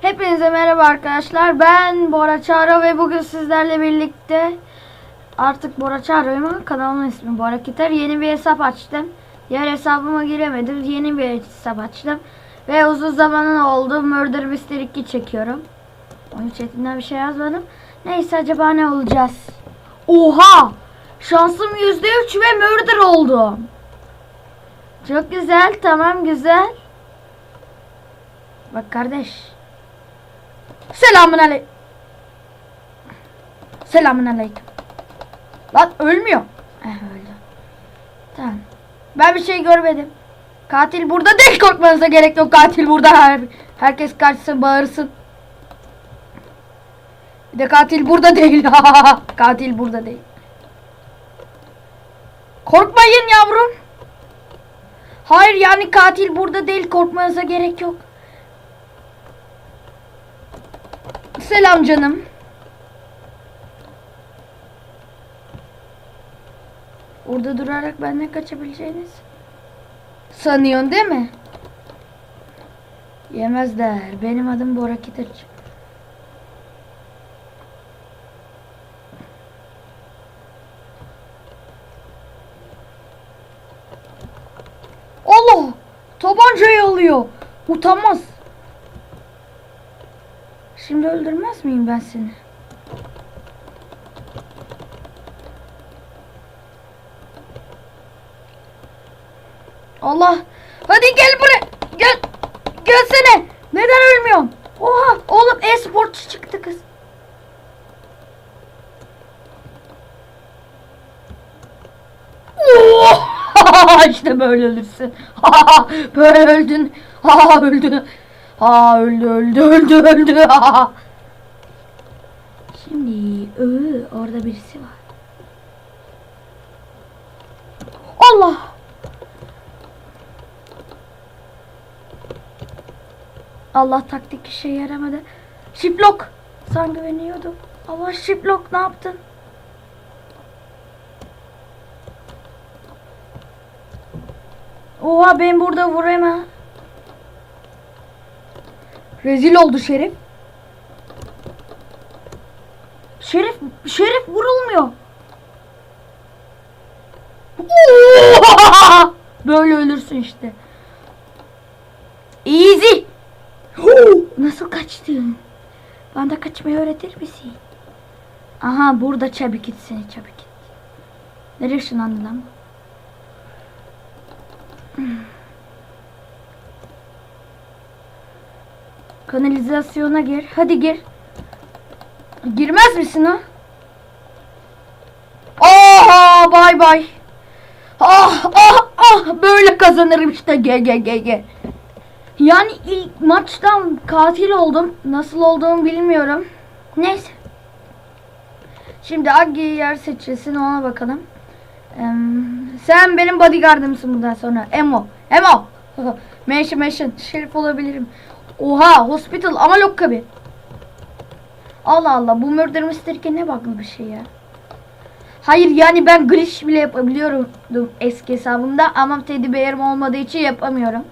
Hepinize merhaba arkadaşlar. Ben Bora Çağrı ve bugün sizlerle birlikte artık Bora ama kanalımın ismi Bora Kiter. Yeni bir hesap açtım. Diğer hesabıma giremedim. Yeni bir hesap açtım. Ve uzun zamanın oldu. Murder Mystery 2 çekiyorum. Onun chatinden bir şey yazmadım. Neyse acaba ne olacağız? Oha! Şansım %3 ve murder oldum. Çok güzel. Tamam güzel. Bak kardeş. Selamun aleyküm. Selamun aleyküm. Lan ölmüyor. Eh öldü. Tamam. Ben bir şey görmedim. Katil burada değil korkmanıza gerek yok. Katil burada. Her, herkes kaçsın bağırsın. Bir de katil burada değil. katil burada değil. Korkmayın yavrum. Hayır yani katil burada değil korkmanıza gerek yok. Selam canım. Orada durarak benden kaçabileceğiniz sanıyorsun değil mi? Yemezler. Benim adım Bora Kitirci. Allah! Tabancayı alıyor. Utanmaz. Şimdi öldürmez miyim ben seni? Allah! Hadi gel buraya. Gel. Gelsene. Neden ölmüyorsun? Oha! Oğlum e-sportçu çıktı kız. İşte böyle ölürsün. böyle öldün. Ha öldü. Ha öldü öldü öldü öldü. Ha. Şimdi ıı, orada birisi var. Allah. Allah taktik işe yaramadı. Şiplok. Sen güveniyordum. Allah şiplok ne yaptın? Oha ben burada vuramam. Rezil oldu Şerif. Şerif, Şerif vurulmuyor. Böyle ölürsün işte. Easy. Nasıl kaçtın? Bana da kaçmayı öğretir misin? Aha burada çabuk git seni çabuk git. Nereye ışınlandı lan bu? Kanalizasyona gir. Hadi gir. Girmez misin ha? Aha bay bay. Ah ah ah böyle kazanırım işte ge ge ge ge. Yani ilk maçtan katil oldum. Nasıl olduğumu bilmiyorum. Neyse. Şimdi hangi yer seçilsin ona bakalım. Eee, sen benim bodyguardımsın bundan sonra. Emo. Emo. Mention mention. Şerif olabilirim. Oha hospital ama lokkabi. Allah Allah bu murder mystery ne baklı bir şey ya. Hayır yani ben glitch bile yapabiliyorum eski hesabımda ama teddy bear'ım olmadığı için yapamıyorum.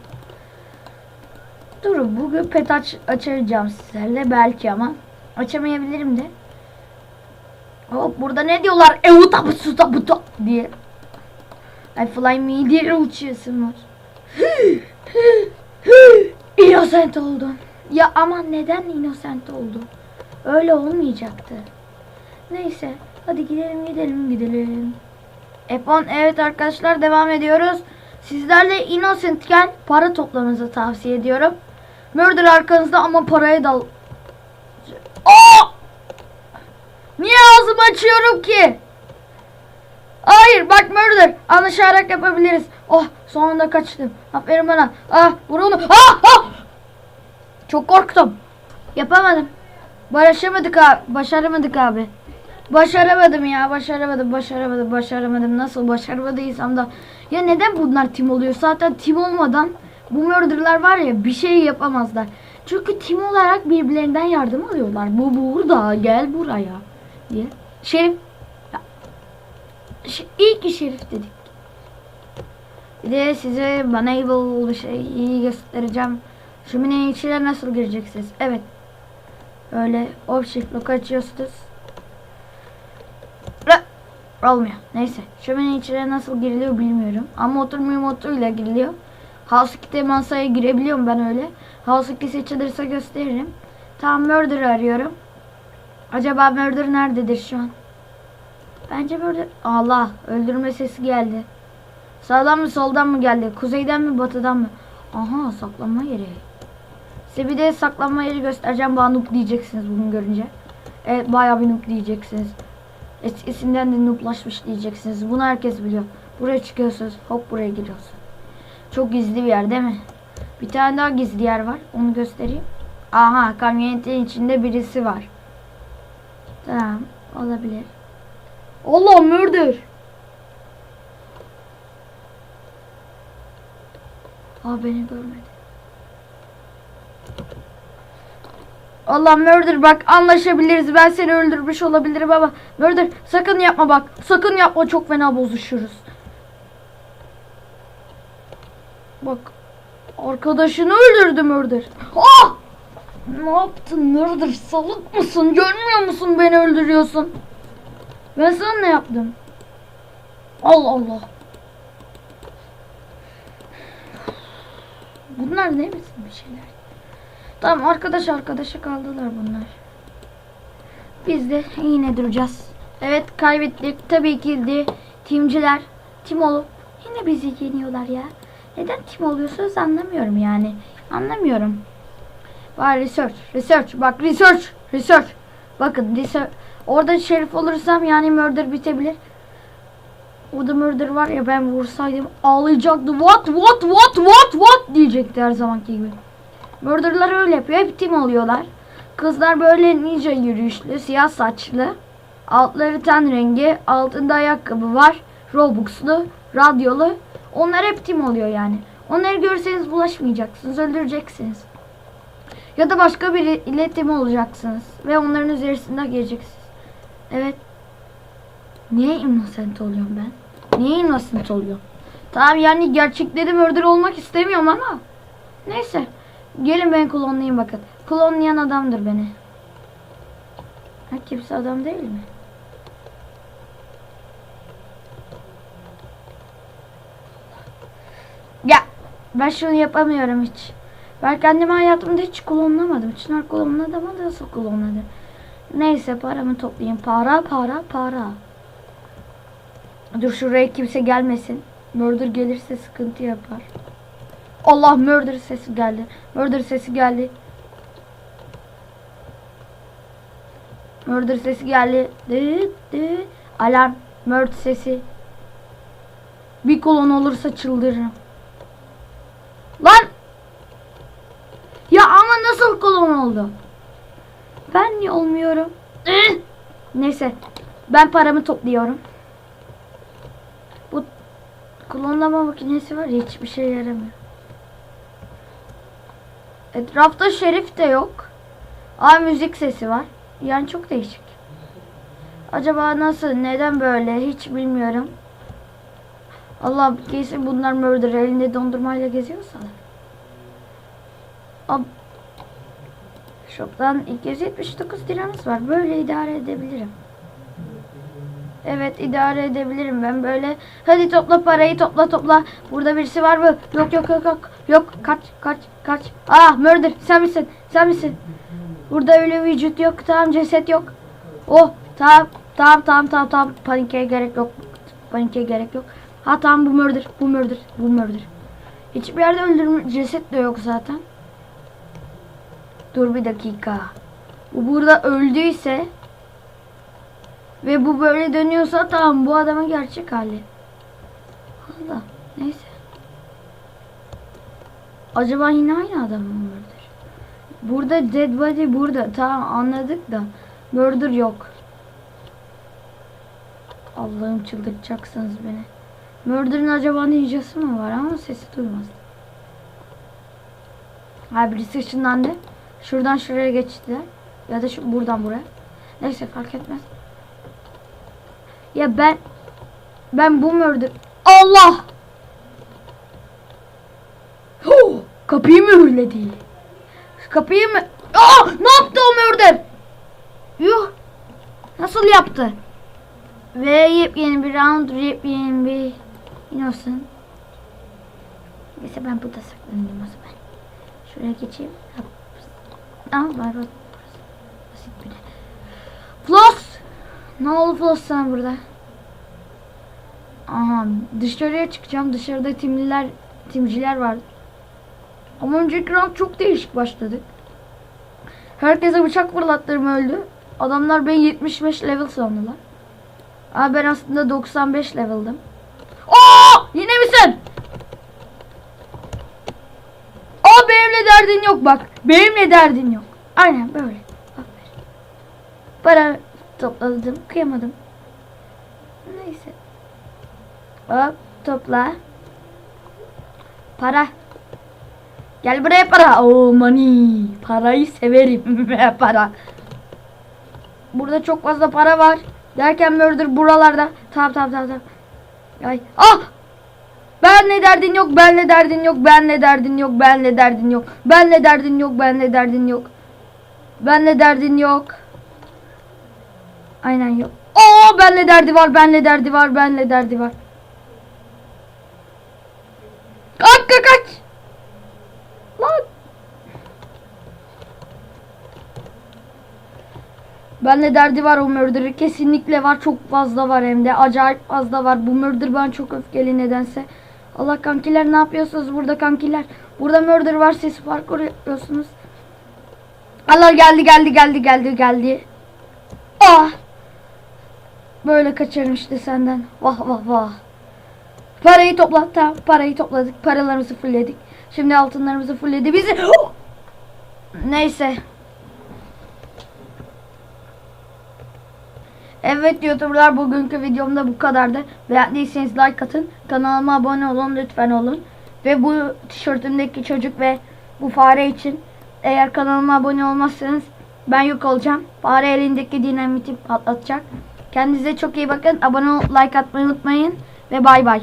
Dur bugün pet aç açacağım sizlerle belki ama açamayabilirim de. Hop burada ne diyorlar? Evuta bu suta buta diye. I fly me diye uçuyorsun var. innocent oldum. Ya ama neden innocent oldu? Öyle olmayacaktı. Neyse hadi gidelim gidelim gidelim. F10 evet arkadaşlar devam ediyoruz. Sizlerle innocentken para toplamanızı tavsiye ediyorum. Murder arkanızda ama paraya dal. Aa! Niye ağzımı açıyorum ki? Hayır bak murder. Anlaşarak yapabiliriz. Oh sonunda kaçtım. Aferin bana. Ah vur. Ah, ah! Çok korktum. Yapamadım. Başaramadık abi. Başaramadık abi. Başaramadım ya. Başaramadım. Başaramadım. Başaramadım. Nasıl başaramadıysam da. Ya neden bunlar tim oluyor? Zaten tim olmadan bu murderlar var ya bir şey yapamazlar. Çünkü tim olarak birbirlerinden yardım alıyorlar. Bu burada gel buraya diye. Şerif. Ya. İyi ki Şerif dedik. Bir de size bana bir şey iyi göstereceğim. Şöminenin içine nasıl gireceksiniz? Evet. Öyle shift lock açıyorsunuz. Olmuyor. Neyse. Şöminenin içine nasıl giriliyor bilmiyorum. Ama oturmuyor motoruyla giriliyor. House 2'de masaya girebiliyorum ben öyle. House 2 seçilirse gösteririm. Tamam Murder'ı arıyorum. Acaba Murder nerededir şu an? Bence Murder... Allah! Öldürme sesi geldi. Sağdan mı soldan mı geldi? Kuzeyden mi batıdan mı? Aha saklanma yeri. Size bir de saklanma yeri göstereceğim. Bana noob diyeceksiniz bunu görünce. Evet bayağı bir noob diyeceksiniz. Eskisinden de nooblaşmış diyeceksiniz. Bunu herkes biliyor. Buraya çıkıyorsunuz. Hop buraya giriyorsunuz. Çok gizli bir yer değil mi? Bir tane daha gizli yer var. Onu göstereyim. Aha kamyonetin içinde birisi var. Tamam olabilir. Allah murder. Aa beni görmedi. Allah murder bak anlaşabiliriz. Ben seni öldürmüş olabilirim ama murder sakın yapma bak. Sakın yapma çok fena bozuşuruz. Bak arkadaşını öldürdü murder. Ah! Ne yaptın murder? Salak mısın? Görmüyor musun beni öldürüyorsun? Ben sana ne yaptım? Allah Allah. Bunlar ne misin bir şeyler? Tamam arkadaş arkadaşa kaldılar bunlar. Biz de yine duracağız. Evet kaybettik. Tabii ki de timciler tim olup yine bizi yeniyorlar ya. Neden tim oluyorsunuz anlamıyorum yani. Anlamıyorum. Var research, research. Bak research, research. Bakın research. Orada şerif olursam yani murder bitebilir. Orada murder var ya ben vursaydım ağlayacaktı. What, what, what, what, what diyecekti her zamanki gibi. Murderlar öyle yapıyor. Hep tim oluyorlar. Kızlar böyle ninja yürüyüşlü, siyah saçlı. Altları ten rengi, altında ayakkabı var. Robux'lu, radyolu. Onlar hep tim oluyor yani. Onları görseniz bulaşmayacaksınız, öldüreceksiniz. Ya da başka bir iletim olacaksınız. Ve onların üzerinde geleceksiniz. Evet. Niye innocent oluyorum ben? Niye innocent oluyorum? Tamam yani gerçekleri murder olmak istemiyorum ama. Neyse. Gelin ben klonlayayım bakın. Klonlayan adamdır beni. Ha, kimse adam değil mi? Ya ben şunu yapamıyorum hiç. Ben kendimi hayatımda hiç klonlamadım. Çınar klonladı ama nasıl klonladı? Neyse paramı toplayayım. Para para para. Dur şuraya kimse gelmesin. Murder gelirse sıkıntı yapar. Allah murder sesi geldi. Murder sesi geldi. Murder sesi geldi. Dıt dıt. Alarm. Murder sesi. Bir kolon olursa çıldırırım. Lan! Ya ama nasıl kolon oldu? Ben niye olmuyorum? Neyse. Ben paramı topluyorum. Bu klonlama makinesi var ya hiçbir şey yaramıyor. Etrafta şerif de yok. Aa müzik sesi var. Yani çok değişik. Acaba nasıl, neden böyle hiç bilmiyorum. Allah kesin bunlar murder elinde dondurmayla geziyorsa. Ab Shop'tan 279 liramız var. Böyle idare edebilirim. Evet idare edebilirim ben böyle. Hadi topla parayı topla topla. Burada birisi var mı? Yok yok yok yok. Yok kaç kaç kaç. Ah murder sen misin? Sen misin? Burada öyle vücut yok. Tamam ceset yok. Oh tamam tamam tamam tamam tamam. Panike gerek yok. Panike gerek yok. Ha tamam bu murder bu murder bu murder. Hiçbir yerde öldürme ceset de yok zaten. Dur bir dakika. Bu burada öldüyse ve bu böyle dönüyorsa tamam bu adamın gerçek hali. Allah neyse. Acaba yine aynı adam mı murder? Burada dead body burada. Tamam anladık da murder yok. Allah'ım çıldırtacaksınız beni. Murder'ın acaba ninjası mı var ama sesi duymaz. Ha birisi ışınlandı. Şuradan şuraya geçtiler. Ya da şu, buradan buraya. Neyse fark etmez. Ya ben ben bu murder Allah! Huh! Kapıyı mı hürledi? Kapıyı mı? Aa! Ne yaptı o murder? nasıl yaptı? Ve yepyeni bir round, yepyeni bir Innocent. Neyse ben burada saklanayım o zaman. Şuraya geçeyim. Aa var. Basit bir de. Floss! Ne Floss sana burada? Aha dışarıya çıkacağım. Dışarıda timliler, timciler var. Ama önceki round çok değişik başladık. Herkese bıçak fırlattırım öldü. Adamlar beni 75 level sandılar. Ama ben aslında 95 level'dım. Aa! Yine misin? Aa benimle derdin yok bak. Benimle derdin yok. Aynen böyle. Aferin. Para topladım. Kıyamadım. Neyse. Hop topla. Para. Gel buraya para. Oo money. Parayı severim. para. Burada çok fazla para var. Derken murder buralarda. Tamam tamam tamam. tamam. Ay. Ah! Benle derdin yok, benle derdin yok, benle derdin yok, benle derdin yok. Benle derdin yok, benle derdin yok. Benle derdin yok. Aynen yok. Oo benle derdi var, benle derdi var, benle derdi var. Kaç kaç kaç. Lan. Benle derdi var o murder'ı kesinlikle var çok fazla var hem de acayip fazla var bu murder ben çok öfkeli nedense Allah kankiler ne yapıyorsunuz burada kankiler burada murder var ses parkur yapıyorsunuz Allah geldi geldi geldi geldi geldi ah böyle kaçarım işte senden vah vah vah parayı topla tamam parayı topladık paralarımızı fullledik şimdi altınlarımızı fulledi bizi neyse Evet YouTuber'lar bugünkü videomda bu kadardı. Beğendiyseniz like atın. Kanalıma abone olun lütfen olun. Ve bu tişörtümdeki çocuk ve bu fare için eğer kanalıma abone olmazsanız ben yok olacağım. Fare elindeki dinamiti patlatacak. Kendinize çok iyi bakın. Abone ol, like atmayı unutmayın. Ve bay bay.